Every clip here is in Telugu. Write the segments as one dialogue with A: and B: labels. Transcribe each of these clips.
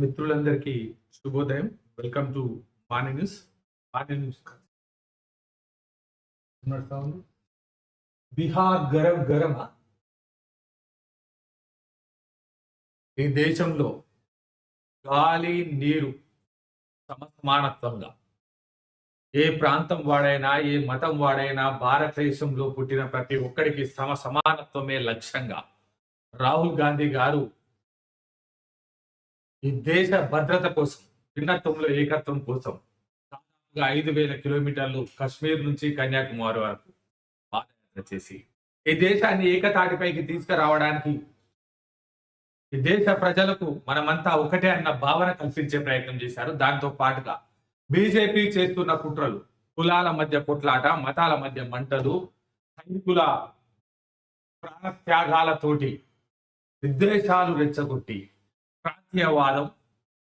A: మిత్రులందరికీ శుభోదయం. Welcome to morning news morning news. Bihar garam గరమ? ఈ దేశంలో గాలి నీరు సమసమానత్వంగా. ఏ ప్రాంతం వాడైనా ఏ మతం వాడైనా భారతదేశంలో పుట్టిన ప్రతి ఒక్కడికి సమ సమానత్వమే లక్ష్యంగా. రాహుల్ గాంధీ గారు ఈ దేశ భద్రత కోసం భిన్నత్వంలో ఏకత్వం కోసం దాదాపుగా ఐదు వేల కిలోమీటర్లు కశ్మీర్ నుంచి కన్యాకుమారి వరకు పాదయాత్ర చేసి ఈ దేశాన్ని ఏకతాటిపైకి తీసుకురావడానికి ఈ దేశ ప్రజలకు మనమంతా ఒకటే అన్న భావన కల్పించే ప్రయత్నం చేశారు. దాంతో పాటుగా బీజేపీ చేస్తున్న కుట్రలు కులాల మధ్య కొట్లాట మతాల మధ్య మంటలు సైనికుల ప్రాణ త్యాగాలతోటి విద్వేషాలు రెచ్చగొట్టి జాతీయవాదం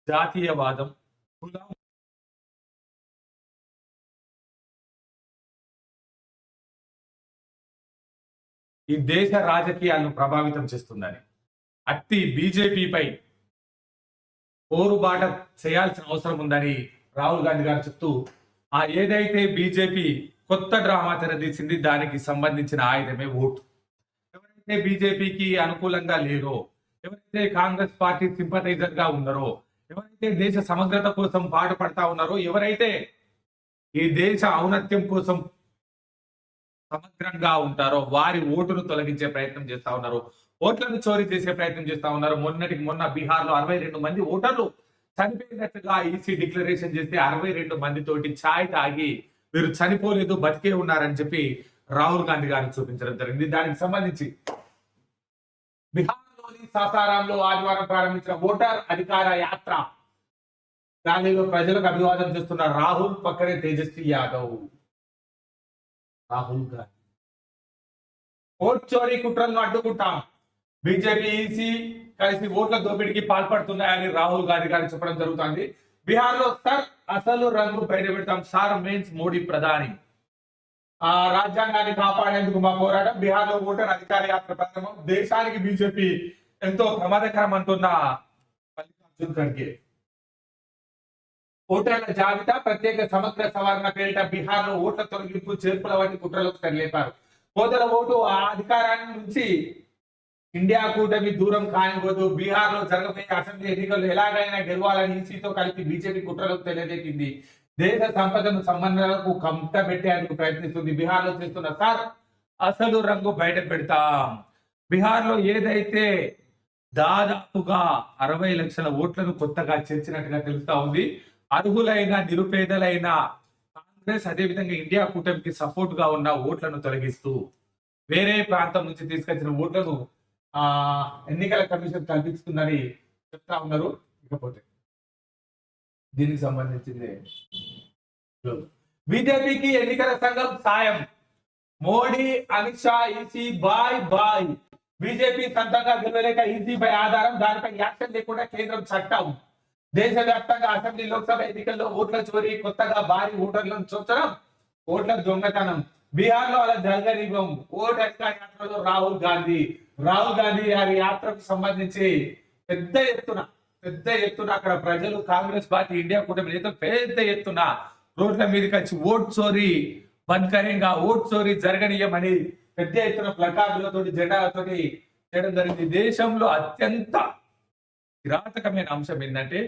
A: జాతీయవాదం కులం ఈ దేశ రాజకీయాలను ప్రభావితం చేస్తుందని. అట్టి బీజేపీపై పోరుబాట చేయాల్సిన అవసరం ఉందని రాహుల్ గాంధీ గారు చెప్తూ ఆ ఏదైతే బీజేపీ కొత్త డ్రామా తెరదీసింది దానికి సంబంధించిన ఆయుధమే ఓటు. ఎవరైతే బీజేపీకి అనుకూలంగా లేరో ఎవరైతే కాంగ్రెస్ పార్టీ సింపటైజర్గా ఉన్నారో ఎవరైతే దేశ సమగ్రత కోసం పాటుపడతా ఉన్నారో ఎవరైతే ఈ దేశ ఔన్నత్యం కోసం సమగ్రంగా ఉంటారో వారి ఓటును తొలగించే ప్రయత్నం చేస్తా ఉన్నారు. ఓట్లను చోరీ చేసే ప్రయత్నం చేస్తా ఉన్నారు. మొన్నటికి మొన్న బీహార్లో అరవై రెండు మంది ఓటర్లు చనిపోయినట్టుగా ఈసీ డిక్లరేషన్ చేస్తే అరవై రెండు మంది తోటి ఛాయ్ తాగి వీరు చనిపోలేదు బతికే ఉన్నారని చెప్పి రాహుల్ గాంధీ గారిని చూపించడం జరిగింది. దానికి సంబంధించి బీహార్ సాసారాంలో ఆదివారం ప్రారంభించిన ఓటర్ అధికార యాత్ర. ర్యాలీలో ప్రజలకు అభివాదం చేస్తున్న రాహుల్ పక్కనే తేజస్వి యాదవ్. రాహుల్ గాంధీ. ఓట్ చోరీ కుట్రలను అడ్డుకుంటాం. బీజేపీ ఈసీ కలిసి ఓట్ల దోపిడీకి పాల్పడుతున్నాయని రాహుల్ గాంధీ గారు చెప్పడం జరుగుతుంది. బీహార్లో సార్ అసలు రంగు బయట పెడతాం సార్ మీన్స్ మోడీ ప్రధాని. ఆ రాజ్యాంగాన్ని కాపాడేందుకు మా పోరాటం. బీహార్లో ఓటర్ అధికార యాత్ర ప్రారంభం దేశానికి బీజేపీ ఎంతో ప్రమాదకరం అంటున్న మల్లికార్జున్ ఖర్గే. ఓటర్ల జాబితా ప్రత్యేక సమగ్ర సవరణ పేరిట బీహార్లో ఓట్ల తొలగింపు చేర్పుల వంటి కుట్రలకు తెరలేపారు పోతల ఓటు ఆ అధికారాన్ని నుంచి ఇండియా కూటమి దూరం కానివ్వదు. బీహార్లో జరగబోయే అసెంబ్లీ ఎన్నికలు ఎలాగైనా గెలవాలని ఈసీతో కలిపి బీజేపీ కుట్రలకు తెలియజేసింది దేశ సంపదను సంబంధాలకు కంట పెట్టేందుకు ప్రయత్నిస్తుంది. బీహార్లో చేస్తున్న సార్ అసలు రంగు బయట పెడతాం. బీహార్లో ఏదైతే దాదాపుగా అరవై లక్షల ఓట్లను కొత్తగా చేర్చినట్టుగా తెలుస్తా ఉంది. అర్హులైన నిరుపేదలైన కాంగ్రెస్ అదేవిధంగా ఇండియా కూటమికి సపోర్ట్గా ఉన్న ఓట్లను తొలగిస్తూ వేరే ప్రాంతం నుంచి తీసుకొచ్చిన ఓట్లను ఆ ఎన్నికల కమిషన్ కల్పిస్తుందని చెప్తా ఉన్నారు. ఇకపోతే దీనికి సంబంధించింది. బీజేపీకి ఎన్నికల సంఘం సాయం. Modi Amit Shah EC bye bye. BJP సొంతంగా గెలవలేక ఈసీపై ఆధారం దానిపై యాక్షన్ లేకుండా కేంద్రం చట్టం. దేశవ్యాప్తంగా అసెంబ్లీ లోక్సభ ఎన్నికల్లో ఓట్ల చోరీ కొత్తగా భారీ ఓటర్లను చూచడం ఓట్ల దొంగతనం. బీహార్లో అలా జరగనివ్వం. ఓట్ అధికార యాత్రలో రాహుల్ గాంధీ. రాహుల్ గాంధీ గారి యాత్రకు సంబంధించి పెద్ద ఎత్తున పెద్ద ఎత్తున అక్కడ ప్రజలు కాంగ్రెస్ పార్టీ ఇండియా కూటమి నేతలు పెద్ద ఎత్తున రోడ్ల మీదకి వచ్చి ఓట్ చోరీ బంద్ కరేంగా ఓట్ చోరీ జరగనీయమని పెద్ద ఎత్తున ప్లకార్డులతో జెండాలతో చేయడం జరిగింది. దేశంలో అత్యంత కిరాతకమైన అంశం ఏంటంటే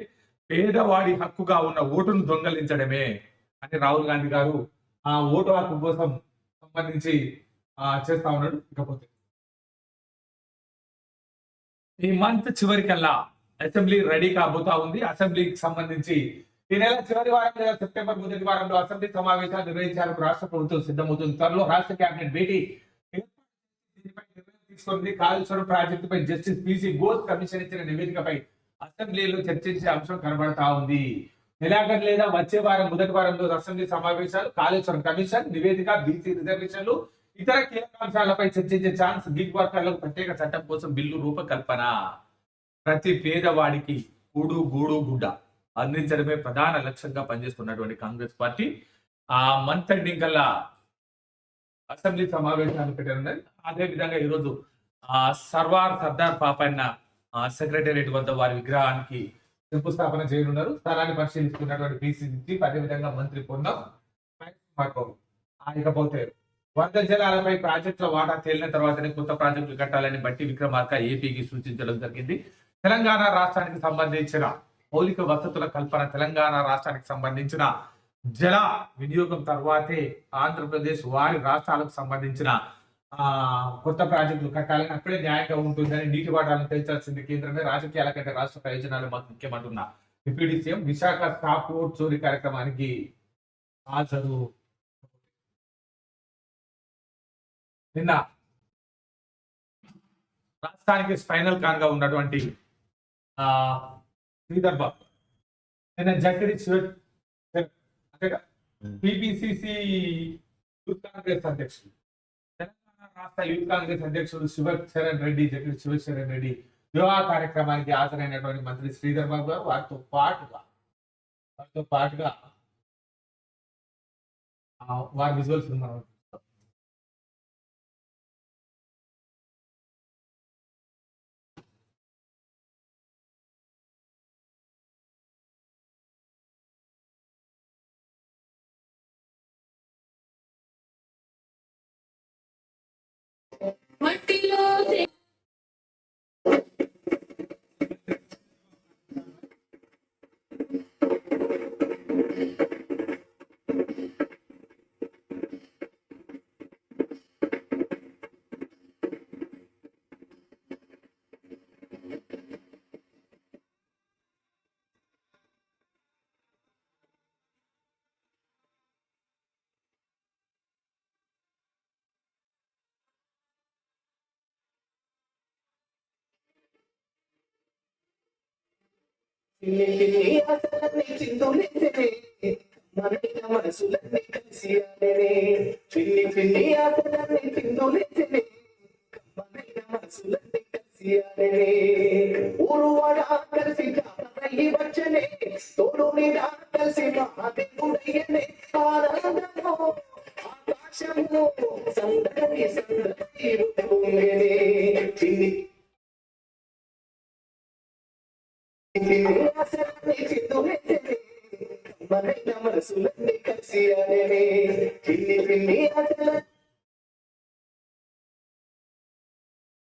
A: పేదవాడి హక్కుగా ఉన్న ఓటును దొంగలించడమే అని రాహుల్ గాంధీ గారు ఆ ఓటు హక్కు కోసం సంబంధించి చేస్తా ఉన్నాడు. ఇకపోతే ఈ మంత్ చివరికల్లా అసెంబ్లీ రెడీ కాబోతా ఉంది. అసెంబ్లీకి సంబంధించి ఈ నెల చివరి వారం లేదా సెప్టెంబర్ మొదటి వారంలో అసెంబ్లీ సమావేశాలు నిర్వహించాలని రాష్ట్ర ప్రభుత్వం సిద్ధమవుతుంది. త్వరలో రాష్ట్ర కేబినెట్ భేటీ తీసుకుంది కాళేశ్వరం ప్రాజెక్టుపై జస్టిస్ పీసీ ఘోష్ కమిషన్ ఇచ్చిన నివేదికపై అసెంబ్లీలో చర్చించే అంశం కనబడతా ఉంది. నెలాఖరు లేదా వచ్చే వారం మొదటి వారంలో అసెంబ్లీ సమావేశాలు కాళేశ్వరం కమిషన్ నివేదిక బీసీ రిజర్వేషన్లు ఇతర కీలక అంశాలపై చర్చించే ఛాన్స్ గిగ్ వర్కర్లకు ప్రత్యేక చట్టం కోసం బిల్లు రూపకల్పన. ప్రతి పేదవాడికి కూడు గూడు గుడ్డ అందించడమే ప్రధాన లక్ష్యంగా పనిచేస్తున్నటువంటి కాంగ్రెస్ పార్టీ. ఆ మంత్ ఎండింగ్ కల్లా అసెంబ్లీ సమావేశాలు పెట్టనున్నది అదే విధంగా ఈరోజు ఆ సర్వార్ సర్దార్ పాపన్న సెక్రటేరియట్ వద్ద వారి విగ్రహానికి శంకుస్థాపన చేయనున్నారు. స్థలాన్ని పరిశీలిస్తున్నటువంటి పిసిసి చీఫ్ అదేవిధంగా మంత్రి పొన్నం ఇకపోతే వరద జలాలపై ప్రాజెక్టుల వాటా తేలిన తర్వాతనే కొత్త ప్రాజెక్టులు కట్టాలని బట్టి విక్రమార్క ఏపీకి సూచించడం జరిగింది. తెలంగాణ రాష్ట్రానికి సంబంధించిన మౌలిక వసతుల కల్పన తెలంగాణ రాష్ట్రానికి సంబంధించిన జల వినియోగం తర్వాతే ఆంధ్రప్రదేశ్ వారి రాష్ట్రాలకు సంబంధించిన ఆ కొత్త ప్రాజెక్టులు కట్టాలని అప్పుడే న్యాయంగా ఉంటుందని నీటి వాటాలను పెంచాల్సింది కేంద్రమే. రాజకీయాల కంటే రాష్ట్ర ప్రయోజనాలు మాకు ముఖ్యమంటున్నా. Deputy CM Visakha stop road చోరీ కార్యక్రమానికి హాజరు. నిన్న రాష్ట్రానికి స్పైనల్ కాన్గా ఉన్నటువంటి ఆ శ్రీధర్ బాబు నిన్న జక్కడి పిపిసిసి యూత్ కాంగ్రెస్ అధ్యక్షుడు తెలంగాణ రాష్ట్ర యూత్ కాంగ్రెస్ అధ్యక్షుడు శివచరణ్ రెడ్డి జక్కడి శివచరణ్ రెడ్డి వివాహ కార్యక్రమానికి హాజరైనటువంటి మంత్రి శ్రీధర్ బాబు గారు వారితో పాటుగా వారితో పాటుగా వారి విజువల్స్ మనం
B: మట్టిలో
C: మనసులన్నీ కలిసి ఆడెనే చిన్ని చిన్ని ఆశలన్నీ చిందులేసెనే మనైన మనసులన్నీ కలిసి ఆడెనే ఊరువాడ కలిసి జాతరయ్యి వచ్చనే తోడు నీడా కలిసి మహాదేవుడయ్యనే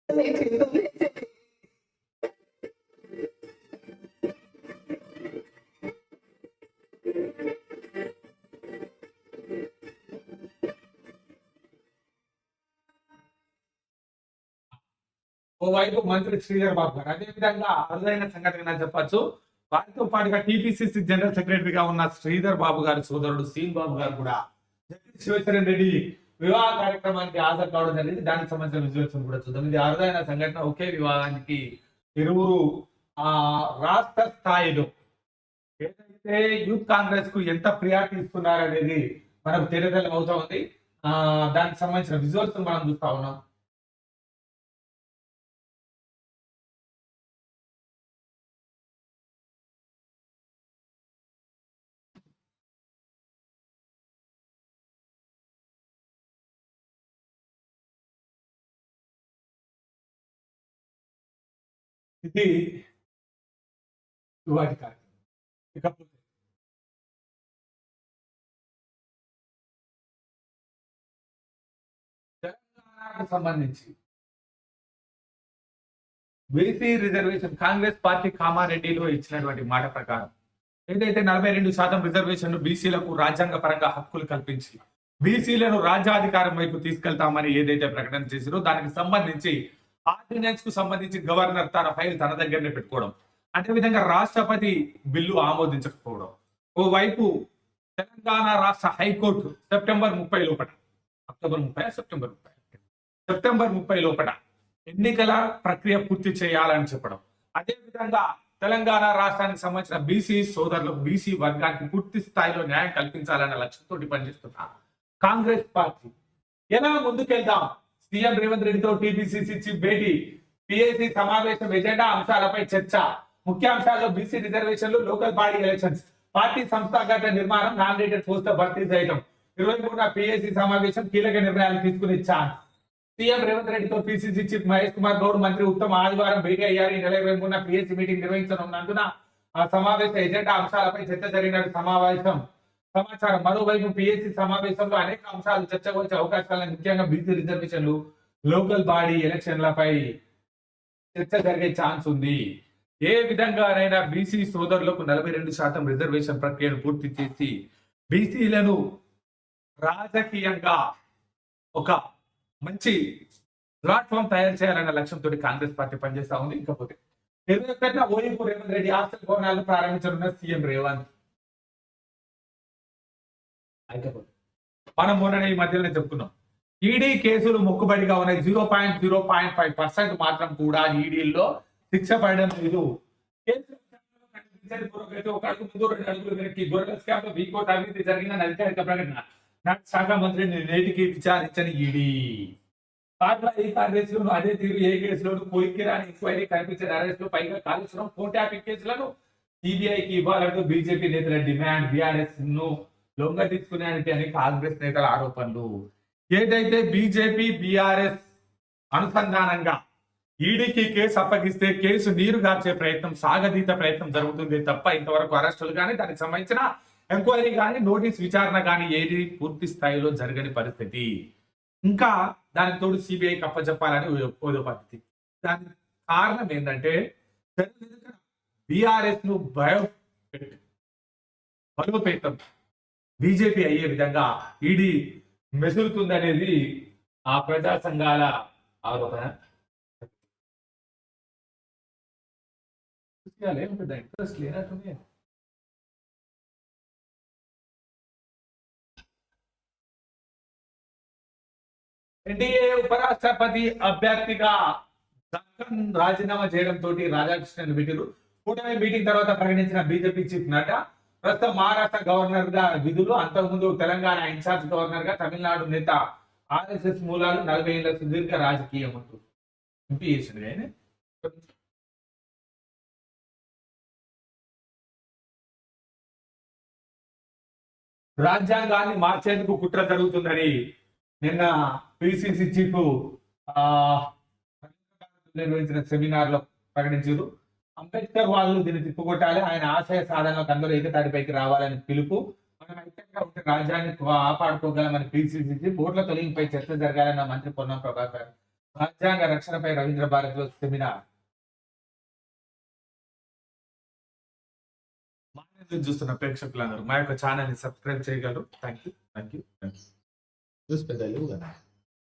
C: చిందులేసే
A: ఓవైపు మంత్రి శ్రీధర్ బాబు గారు. అదే విధంగా అరుదైన సంఘటన చెప్పచ్చు. వారితో పాటుగా టీపీసీసీ జనరల్ సెక్రటరీగా ఉన్న శ్రీధర్ బాబు గారి సోదరుడు సీన్ బాబు గారు కూడా. జగన్ శివచరణ్ రెడ్డి వివాహ కార్యక్రమానికి హాజరు కావడం జరిగింది. దానికి సంబంధించిన విజువల్స్ కూడా చూద్దాం. ఇది అరుదైన సంఘటన. ఒకే వివాహానికి ఇరువురు ఆ రాష్ట్ర స్థాయిలో ఏదైతే యూత్ కాంగ్రెస్కు ఎంత ప్రియారిటీ ఇస్తున్నారు అనేది మనకు తెలియదలం అవుతా ఉంది. ఆ దానికి సంబంధించిన విజువల్స్ మనం చూస్తా ఉన్నాం. ఇది వాటి కార్యక్రమం ఇకపోతే తెలంగాణకు సంబంధించి బీసీ రిజర్వేషన్ కాంగ్రెస్ పార్టీ కామారెడ్డిలో ఇచ్చినటువంటి మాట ప్రకారం ఏదైతే నలభై రెండు శాతం రిజర్వేషన్ బీసీలకు రాజ్యాంగ పరంగా హక్కులు కల్పించి బీసీలను రాజ్యాధికారం వైపు తీసుకెళ్తామని ఏదైతే ప్రకటన చేసిరో దానికి సంబంధించి ఆర్డినెన్స్కు సంబంధించి గవర్నర్ తన ఫైల్ తన దగ్గరనే పెట్టుకోవడం. అదేవిధంగా రాష్ట్రపతి బిల్లు ఆమోదించకపోవడం. ఓవైపు తెలంగాణ రాష్ట్ర హైకోర్టు సెప్టెంబర్ ముప్పై లోపల అక్టోబర్ ముప్పై సెప్టెంబర్ ముప్పై. సెప్టెంబర్ ముప్పై లోపల ఎన్నికల ప్రక్రియ పూర్తి చేయాలని చెప్పడం. అదే విధంగా తెలంగాణ రాష్ట్రానికి సంబంధించిన బీసీ సోదరులకు బీసీ వర్గానికి పూర్తి స్థాయిలో న్యాయం కల్పించాలనే లక్ష్యంతో పనిచేస్తున్న కాంగ్రెస్ పార్టీ. ఎలా ముందుకెళ్దాం? సీఎం రేవంత్ రెడ్డితో టీపీసీసీ చీఫ్ భేటీ. పిఐసి సమావేశం ఎజెండా అంశాలపై చర్చ. ముఖ్యాంశాల్లో బీసీ రిజర్వేషన్లు లోకల్ బాడీ ఎలక్షన్స్ పార్టీ సంస్థాగత నిర్మాణం నామినేటెడ్ పోస్ట్ భర్తీ చేయడం ఇరవై మూడున పిఐసి సమావేశం కీలక నిర్ణయాలు తీసుకునే ఛాన్స్. సీఎం రేవంత్ రెడ్డితో పిసిసి చీఫ్ మహేష్ కుమార్ గౌడ్ మంత్రి ఉత్తమ్ ఆదివారం భేటీ అయ్యారు. ఈ నెల ఇరవై మూడున పిఎస్సి మీటింగ్ నిర్వహించనున్నందున ఆ సమావేశ ఎజెండా అంశాలపై చర్చ జరిగిన సమావేశం సమాచారం. మరోవైపు పిఎస్సి సమావేశంలో అనేక అంశాలు చర్చకు వచ్చే అవకాశాలను ముఖ్యంగా బీసీ రిజర్వేషన్లు లోకల్ బాడీ ఎలక్షన్లపై చర్చ జరిగే ఛాన్స్ ఉంది. ఏ విధంగానైనా బీసీ సోదరులకు నలభై రెండు శాతం రిజర్వేషన్ ప్రక్రియను పూర్తి చేసి బీసీలను రాజకీయంగా ఒక మంచి ప్లాట్ఫామ్ తయారు చేయాలన్న లక్ష్యంతో కాంగ్రెస్ పార్టీ పనిచేస్తా ఉంది. ఇకపోతే ఇరవై ఒకటిన ఓయింపు రేవంత్ రెడ్డి హాస్టల్ భవనాలను ప్రారంభించనున్న సీఎం రేవంత్. అయిపోతే మనం మొన్న ఈ మధ్యలో చెప్పుకున్నాం. ఈడీ కేసులు మొక్కుబడిగా ఉన్నాయి. Zero point zero point five percent మాత్రం కూడా ఈడీల్లో శిక్ష పడడం లేదు. ఒక అడుగు ముందు రెండు అడుగులు వెనక్కి. గొర్రెల స్కామ్లో వీకోట్ అవినీతి జరిగిన అధికారిక ప్రకటన. నాకు శాఖ మంత్రిని నేటికి విచారించని ఈడీ. పాట్ల ఈ కేసులను అదే తీరు ఏ కేసులను కొలిక్కిరాని ఎంక్వైరీ కనిపించిన అరెస్టులు పైగా కాళేశ్వరం ఫోన్ ట్యాపింగ్ కేసులను సిబిఐకి ఇవ్వాలంటూ బీజేపీ నేతల డిమాండ్. బీఆర్ఎస్ను లొంగ తీసుకునేది అని కాంగ్రెస్ నేతల ఆరోపణలు. ఏదైతే బీజేపీ బీఆర్ఎస్ అనుసంధానంగా ఈడీకి కేసు అప్పగిస్తే కేసు నీరు గార్చే ప్రయత్నం సాగదీత ప్రయత్నం జరుగుతుంది తప్ప ఇంతవరకు అరెస్టులు కానీ దానికి సంబంధించిన ఎంక్వైరీ కానీ నోటీస్ విచారణ కానీ ఏది పూర్తి స్థాయిలో జరగని పరిస్థితి. ఇంకా దానికి తోడు సిబిఐకి అప్పచెప్పాలని ఓదో పద్ధతి. దానికి కారణం ఏంటంటే బీఆర్ఎస్ను భయ బలోపేతం బీజేపీ అయ్యే విధంగా ఈడీ మెసులుతుందనేది ఆ ప్రజా సంఘాల ఆరోపణ. ఇంట్రెస్ట్ లేనట్టుంది. ఎన్డీఏ ఉపరాష్ట్రపతి అభ్యర్థిగా దక్కన్ రాజీనామా చేయడం తోటి రాధాకృష్ణన్ పెట్టారు కూటమి మీటింగ్ తర్వాత ప్రకటించిన బీజేపీ చీఫ్ నడ్డా ప్రస్తుతం మహారాష్ట్ర గవర్నర్గా విధులు అంతకుముందు తెలంగాణ ఇన్ఛార్జ్ గవర్నర్గా తమిళనాడు నేత ఆర్ఎస్ఎస్ మూలాలు నలభై ఏళ్ళ సుదీర్ఘ రాజకీయం అంటూ ఎంపీ చేసింది ఆయన. రాజ్యాంగాన్ని మార్చేందుకు కుట్ర జరుగుతుందని నిన్న పిసిసి చీఫ్ ఆ, నిర్వహించిన సెమినార్లో ప్రకటించారు. అంబేద్కర్ వాళ్ళు దీన్ని తిప్పుకొట్టాలి. ఆయన ఆశయ సాధనలకు అందరూ ఏకతాటిపైకి రావాలని పిలుపు. మనం ఐక్యంగా ఉంటే రాజ్యాన్ని కాపాడుకోగలమని పిసిసి చీఫ్ ఓట్ల తొలగింపై చర్చ జరగాలన్న మంత్రి పొన్నం ప్రభాకర్. రాజ్యాంగ రక్షణపై రవీంద్ర భారత్లో సెమినార్ చూస్తున్న ప్రేక్షకులందరూ మా యొక్క ఛానల్ని సబ్స్క్రైబ్ చేయగలరు. Thank you thank you thank you news పెద్దలు కదా.